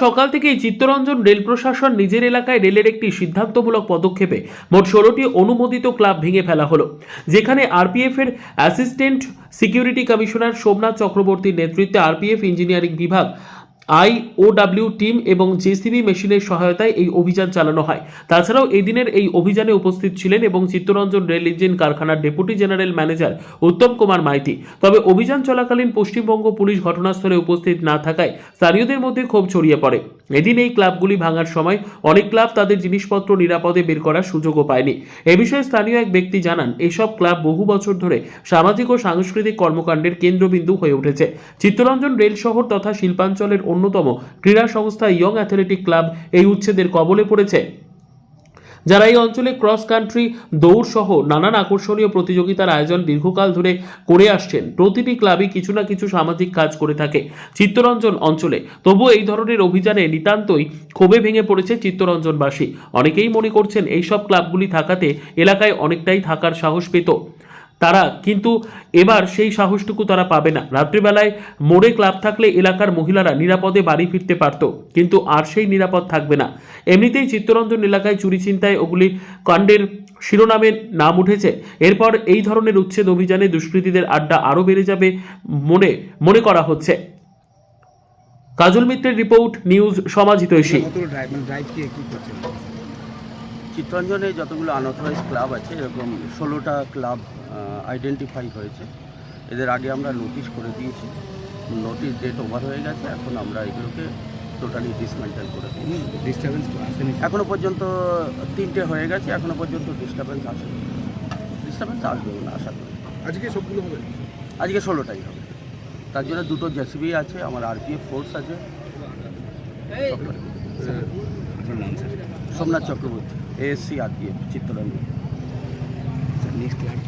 সকাল থেকেই চিত্তরঞ্জন রেল প্রশাসন নিজের এলাকায় রেলের একটি সিদ্ধান্তমূলক পদক্ষেপে মোট ষোলোটি অনুমোদিত ক্লাব ভেঙে ফেলা হলো। যেখানে আরপিএফ এর অ্যাসিস্ট্যান্ট সিকিউরিটি কমিশনার সোমনাথ চক্রবর্তীর নেতৃত্বে আরপিএফ ইঞ্জিনিয়ারিং বিভাগ আইওডাব্লিউ টিম এবং জেসিবি মেশিনের সহায়তায় এই অভিযান চালানো হয়। তাছাড়াও এই দিনের এই অভিযানে উপস্থিত ছিলেন এবং চিত্তরঞ্জন রেল ইঞ্জিন কারখানার deputy general manager Uttam Kumar Maiti. তবে অভিযান চলাকালীন পশ্চিমবঙ্গ পুলিশ ঘটনাস্থলে উপস্থিত না থাকায় স্থানীয়দের মধ্যে ক্ষোভ ছড়িয়ে পড়ে। এদিন এই ক্লাবগুলি ভাঙার সময় অনেক ক্লাব তাদের জিনিসপত্র নিরাপদে বের করার সুযোগও পায়নি। এ বিষয়ে স্থানীয় এক ব্যক্তি জানান, এসব ক্লাব বহু বছর ধরে সামাজিক ও সাংস্কৃতিক কর্মকাণ্ডের কেন্দ্রবিন্দু হয়ে উঠেছে। চিত্তরঞ্জন রেল শহর তথা শিল্পাঞ্চলের অন্যতম ক্রীড়া সংস্থা ইয়ং অ্যাথলেটিক ক্লাব এই উচ্ছেদের কবলে পড়েছে। যারা এই অঞ্চলে ক্রস কান্ট্রি, দৌড় সহ নানান আকর্ষণীয় প্রতিযোগিতার আয়োজন দীর্ঘকাল ধরে করে আসছেন, প্রতিটি ক্লাবই কিছু না কিছু সামাজিক কাজ করে থাকে চিত্তরঞ্জন অঞ্চলে। তবুও এই ধরনের অভিযানে নিতান্তই ক্ষোভে ভেঙে পড়েছে চিত্তরঞ্জনবাসী। অনেকেই মনে করছেন, এইসব ক্লাবগুলি থাকাতে এলাকায় অনেকটাই থাকার সাহস পেত। তারা, কিন্তু এবার সেই সাহসটুকু তারা পাবে না। রাত্রিবেলায় মোড়ে ক্লাব থাকলে এলাকার মহিলারা নিরাপদে বাড়ি ফিরতে পারত, কিন্তু আর সেই নিরাপদ থাকবে না। এমনিতেই চিত্তরঞ্জন এলাকায় চুরি চিন্তায় ওগুলি কাণ্ডের শিরোনামে নাম উঠেছে। এরপর এই ধরনের উচ্ছেদ অভিযানে দুষ্কৃতীদের আড্ডা আরও বেড়ে যাবে মনে মনে করা হচ্ছে। কাজল মিত্রের রিপোর্ট নিউজ সমাজিতৈষী কতগুলো চিত্তরঞ্জনে যতগুলো আনঅথরাইজ ক্লাব আছে এরকম ষোলোটা ক্লাব আইডেন্টিফাই হয়েছে এদের আগে আমরা নোটিশ করে দিয়েছি। নোটিশ ডেট ওভার হয়ে গেছে এখন আমরা এগুলোকে টোটালি ডিসমেন্টেল করে দিই ডিস্টারবেন্স আসেনি। এখনও পর্যন্ত তিনটে হয়ে গেছে এখনও পর্যন্ত ডিস্টারবেন্স আসে ডিস্টারবেন্স আসবে না আশা করি। আজকে সবগুলো হবে? আজকে ষোলোটাই হবে। তার জন্য দুটো জেসিবি আছে আমার আরপিএফ ফোর্স আছে। Sir Somnath Chakraborty. ASC RPF Chittaranjan next club